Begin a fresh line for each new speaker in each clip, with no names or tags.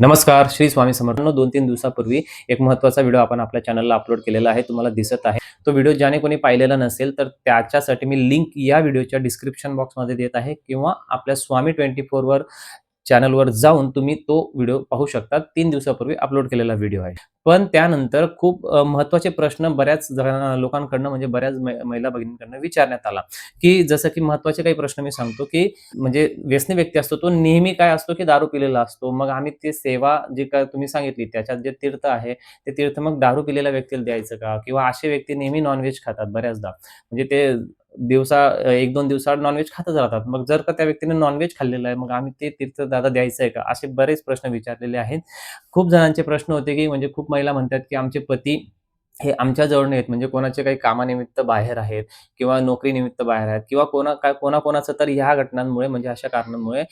नमस्कार श्री स्वामी समर्थ. दोन तीन दिवसापूर्वी एक महत्त्वाचा व्हिडिओ आपण आपल्या चॅनलला अपलोड केलेला आहे तुम्हाला दिसत आहे. तो व्हिडिओ ज्याने कोणी पाहिलेला नसेल तर त्याच्यासाठी मी लिंक या व्हिडिओच्या डिस्क्रिप्शन बॉक्समध्ये देत आहे किंवा आपल्या स्वामी ट्वेंटी फोरवर चॅनलवर जाऊन तुम्ही तो व्हिडिओ पाहू शकता. तीन दिवसापूर्वी अपलोड केलेला व्हिडिओ आहे. पण त्यानंतर खूप महत्त्वाचे प्रश्न बऱ्याच लोकांकडनं म्हणजे बऱ्याच मै- महिला भगिनींकडनं विचारण्यात आला. की जसं की महत्त्वाचे काही प्रश्न मी सांगतो की म्हणजे व्यसनी व्यक्ती असतो तो नेहमी काय असतो की दारू पिलेला असतो. मग आम्ही ते सेवा जी काय तुम्ही सांगितली त्याच्यात जे तीर्थ आहे ते तीर्थ मग दारू पिलेल्या व्यक्तीला द्यायचं का? किंवा असे व्यक्ती नेहमी नॉनव्हेज खातात बऱ्याचदा. म्हणजे ते दिवसा एक दोन दिवसाआड नॉनव्हेज खातच राहतात. मग जर का त्या व्यक्तीने नॉनव्हेज खाल्लेलं आहे मग आम्ही ते तीर्थ दादा द्यायचं आहे का? असे बरेच प्रश्न विचारलेले आहेत. खूप जणांचे प्रश्न होते की म्हणजे खूप महिला म्हणतात की आमचे पती हे आमच्याजवळ नाहीत. म्हणजे कोणाचे काही कामानिमित्त बाहेर आहेत किंवा नोकरीनिमित्त बाहेर आहेत किंवा कोणा काय कोणाकोणाचं तर ह्या घटनांमुळे म्हणजे अशा कारणांमुळे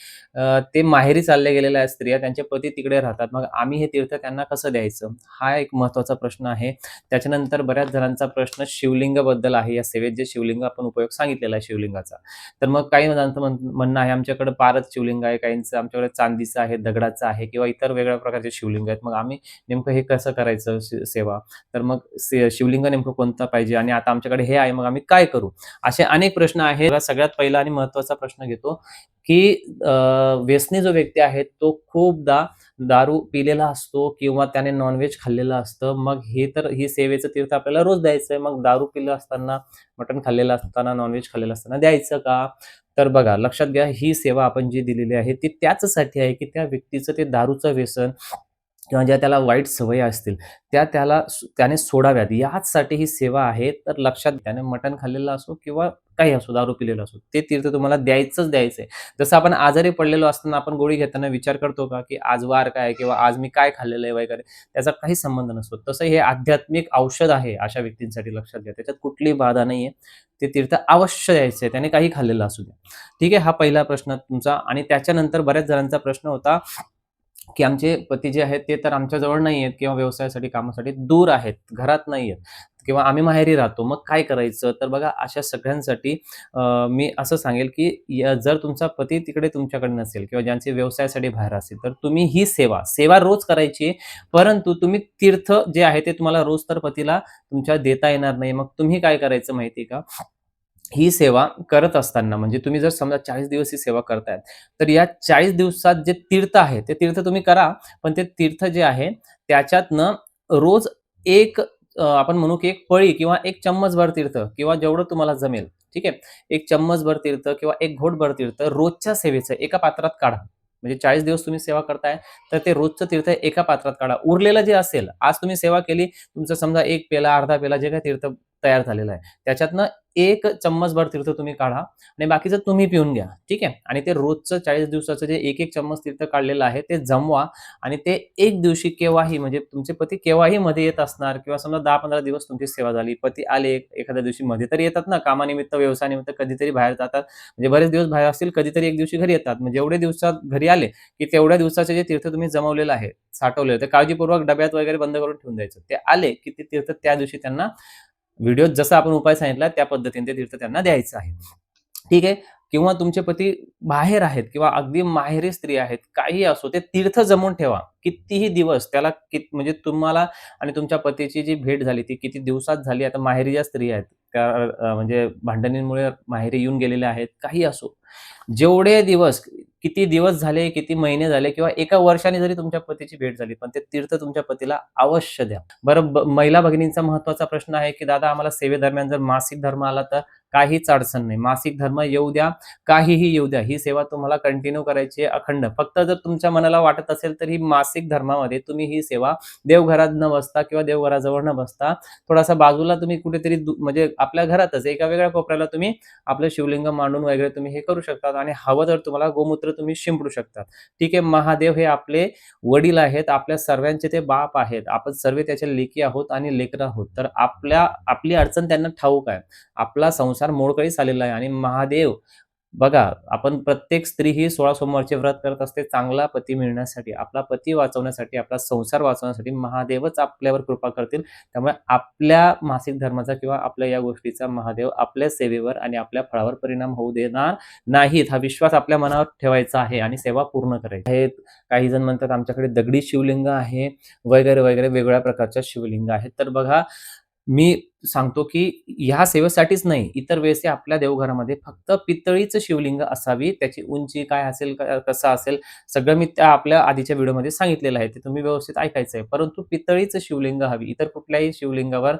ते माहेरी चालले गेलेल्या आहेत स्त्रिया त्यांचे पती तिकडे राहतात. मग आम्ही हे तीर्थ त्यांना कसं द्यायचं? हा एक महत्त्वाचा प्रश्न आहे. त्याच्यानंतर बऱ्याच जणांचा प्रश्न शिवलिंगाबद्दल आहे. या सेवेत जे शिवलिंग आपण उपयोग सांगितलेला आहे शिवलिंगाचा. तर मग काही जणांचं म्हणणं आहे आमच्याकडे पारच शिवलिंग आहे काहींचं आमच्याकडे चांदीचं आहे दगडाचं आहे किंवा इतर वेगळ्या प्रकारचे शिवलिंग आहेत. मग आम्ही नेमकं हे कसं करायचं सेवा? तर मग शिवलिंग नेमकं कोणतं पाहिजे आणि आता आमच्याकडे हे आहे मग आम्ही काय करू? असे अनेक प्रश्न आहेत. सगळ्यात पहिला आणि महत्त्वाचा प्रश्न घेतो की व्यसनी जो व्यक्ती आहे तो खूपदा दारू पिलेला असतो किंवा त्याने नॉनव्हेज खाल्लेलं असतं. मग हे तर ही सेवेचं तीर्थ आपल्याला रोज द्यायचं आहे. मग दारू पिलं असताना मटण खाल्लेलं असताना नॉनव्हेज खाल्लेलं असताना द्यायचं का? तर बघा लक्षात घ्या ही सेवा आपण जी दिलेली आहे ती त्याचसाठी आहे की त्या व्यक्तीचं ते दारूचं व्यसन किंवा ज्या त्याला वाईट सवयी असतील त्या त्याला त्याने सोडाव्यात. याचसाठी ही सेवा आहे तर लक्षात त्याने मटण खाल्लेलं असो किंवा काही असो दारू पिलेलं असो ते तीर्थ तुम्हाला द्यायचंच द्यायचं आहे जसं आपण आजारी पडलेलो असताना आपण गोळी घेताना विचार करतो का की आज वार काय किंवा आज मी काय खाल्लेलं आहे वगैरे त्याचा काही संबंध नसतो. तसं हे आध्यात्मिक औषध आहे अशा व्यक्तींसाठी लक्षात घ्या. त्याच्यात कुठलीही बाधा नाही आहे ते तीर्थ अवश्य द्यायचं आहे त्याने काही खाल्लेलं असू द्या. ठीक आहे हा पहिला प्रश्न तुमचा. आणि त्याच्यानंतर बऱ्याच जणांचा प्रश्न होता की आमचे पती जे आहेत ते तर आमच्या जवळ नाही आहेत किंवा व्यवसायासाठी कामासाठी दूर आहेत घरात नाही आहेत. किंवा आम्ही माहेरी राहतो मग काय करायचं? तर बघा अशा सगळ्यांसाठी मी असं सांगेल की जर तुमचा पती तिकडे तुमच्याकडे नसेल किंवा ज्यांचे व्यवसायासाठी बाहेर असेल तर तुम्ही ही सेवा सेवा रोज करायची आहे, परंतु तुम्ही तीर्थ जे आहे ते तुम्हाला रोज तर पतीला तुमच्या देता येणार नाही. मग तुम्ही काय करायचं माहिती का? ही सेवा करत असताना म्हणजे तुम्ही जर समजा चाळीस दिवस ही सेवा करतायत तर या चाळीस दिवसात जे तीर्थ आहे ते तीर्थ तुम्ही करा पण ते तीर्थ जे आहे त्याच्यातनं रोज एक आपण म्हणू की एक पळी किंवा एक चम्मचभर तीर्थ किंवा जेवढं तुम्हाला जमेल ठीक आहे? एक चम्मचभर तीर्थ किंवा एक घोटभर तीर्थ रोजच्या सेवेचं एका पात्रात काढा. म्हणजे चाळीस दिवस तुम्ही सेवा करताय तर ते रोजचं तीर्थ एका पात्रात काढा. उरलेलं जे असेल आज तुम्ही सेवा केली तुमचं समजा एक पेला अर्धा पेला जे काही तीर्थ तयार झालेलं आहे. त्याच्यातनं एक चम्मचभर तीर्थ तुम्ही काढा आणि बाकीचं तुम्ही पिऊन घ्या. ठीक आहे? आणि ते रोजचं चाळीस दिवसाचं जे एक एक चम्मच तीर्थ काढलेलं आहे ते जमवा आणि ते एक दिवशी केव्हाही म्हणजे तुमचे पती केव्हाही मध्ये येत असणार किंवा समजा दहा पंधरा दिवस तुमची सेवा झाली पती आले एखाद्या दिवशी मध्ये तर येतात ना कामानिमित्त व्यवसायानिमित्त कधीतरी बाहेर जातात. म्हणजे बरेच दिवस बाहेर असतील कधीतरी एक दिवशी घरी येतात. म्हणजे एवढे दिवसात घरी आले की तेवढ्या दिवसाचे जे तीर्थ तुम्ही जमवलेलं आहे साठवलेलं ते काळजीपूर्वक डब्यात वगैरे बंद करून ठेवून द्यायचं. ते आले की ते तीर्थ त्या दिवशी त्यांना व्हिडिओत जसा आपण उपाय सांगितला त्या पद्धतीने ते तीर्थ त्यांना द्यायचं आहे. ठीक आहे? किंवा तुमचे पती बाहेर आहेत किंवा अगदी माहेरी स्त्री आहेत काही असो ते तीर्थ जमून ठेवा. कितीही दिवस त्याला कित म्हणजे तुम्हाला आणि तुमच्या पतीची जी भेट झाली ती किती दिवसात झाली आता माहेरी ज्या स्त्री आहेत त्या म्हणजे भांडणींमुळे माहेरी येऊन गेलेल्या आहेत काही असो. जेवढे दिवस किती दिवस झाले किती महिने झाले किंवा एका वर्षाने जरी तुमच्या पतीची भेट झाली पण ते तीर्थ तुमच्या पतीला अवश्य द्या. बरं महिला भगिनींचा महत्त्वाचा प्रश्न आहे की दादा आम्हाला सेवेदरम्यान जर मासिक धर्म आला तर काहीच अडचण नाही. मासिक धर्म येऊ द्या काहीही येऊ द्या. ही सेवा तुम्हाला कंटिन्यू करायची आहे अखंड. फक्त जर तुमच्या मनाला वाटत असेल तर ही मासिक धर्मामध्ये तुम्ही ही सेवा देवघरात न बसता किंवा देवघराजवळ न बसता थोडासा बाजूला तुम्ही कुठेतरी म्हणजे आपल्या घरातच एका वेगळ्या कोपऱ्याला तुम्ही आपलं शिवलिंग मांडून वगैरे तुम्ही हे करू शकतात आणि हवं तर तुम्हाला गोमूत्र तुम्ही शिंपडू शकतात. ठीक आहे महादेव हे आपले वडील आहेत. आपल्या सर्वांचे ते बाप आहेत. आपण सर्व त्याचे लेखी आहोत आणि लेकर आहोत. तर आपल्या आपली अडचण त्यांना ठाऊक आहे. आपला संस्कार संसार मोडकळीस आलेला आहे. आणि महादेव बघा आपण प्रत्येक स्त्री ही सोळा सोमवारचे व्रत करत असते चांगला पती मिळण्यासाठी. आपला पती वाचवण्यासाठी आपला संसार वाचवण्यासाठी महादेवच आपल्यावर कृपा करतील. त्यामुळे आपल्या मासिक धर्माचा किंवा आपल्या या गोष्टीचा महादेव आपल्या सेवेवर आणि आपल्या फळावर परिणाम होऊ देणार नाहीत हा विश्वास आपल्या मनावर ठेवायचा आहे आणि सेवा पूर्ण करायची आहेत काही जण म्हणतात आमच्याकडे दगडी शिवलिंग आहे वगैरे वगैरे वेगवेगळ्या प्रकारच्या शिवलिंग आहेत. तर बघा मी सांगतो की ह्या सेवेसाठीच नाही इतर वेळेस आपल्या देवघरामध्ये फक्त पितळीचं शिवलिंग असावी त्याची उंची काय असेल क- कसं असेल सगळं मी त्या आपल्या आधीच्या व्हिडिओमध्ये सांगितलेलं आहे ते तुम्ही व्यवस्थित ऐकायचं आहे. परंतु पितळीचं शिवलिंग हवी इतर कुठल्याही शिवलिंगावर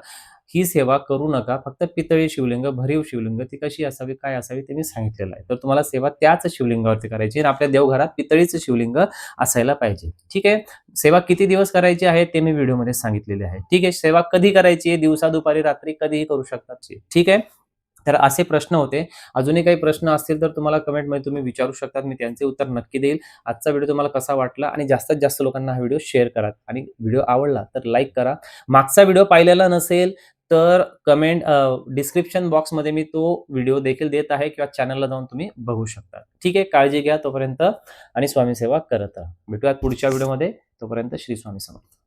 ही सेवा करू नका. फक्त पितळी शिवलिंग भरीव शिवलिंग ती कशी असावी काय असावी ते मी सांगितलेलं आहे. तर तुम्हाला सेवा त्याच शिवलिंगावरती करायची आणि आपल्या देवघरात पितळीच शिवलिंग असायला पाहिजे. ठीक आहे? सेवा किती दिवस करायची आहे ते मी व्हिडिओमध्ये सांगितलेले आहे. ठीक आहे? सेवा कधी करायची आहे? दिवसा दुपारी रात्री कधीही करू शकतात. ठीक आहे? तर असे प्रश्न होते. अजूनही काही प्रश्न असतील तर तुम्हाला कमेंटमध्ये तुम्ही विचारू शकतात. मी त्यांचे उत्तर नक्की देईल. आजचा व्हिडिओ तुम्हाला कसा वाटला आणि जास्तीत जास्त लोकांना हा व्हिडिओ शेअर करा. आणि व्हिडिओ आवडला तर लाईक करा. मागचा व्हिडिओ पाहिलेला नसेल तर कमेंट डिस्क्रिप्शन बॉक्समध्ये मी तो व्हिडिओ देखील देत आहे किंवा चॅनलला जाऊन तुम्ही बघू शकता. ठीक आहे? काळजी घ्या तोपर्यंत. आणि स्वामी सेवा करत राहा. भेटूयात पुढच्या व्हिडिओमध्ये. तोपर्यंत श्री स्वामी समर्थ.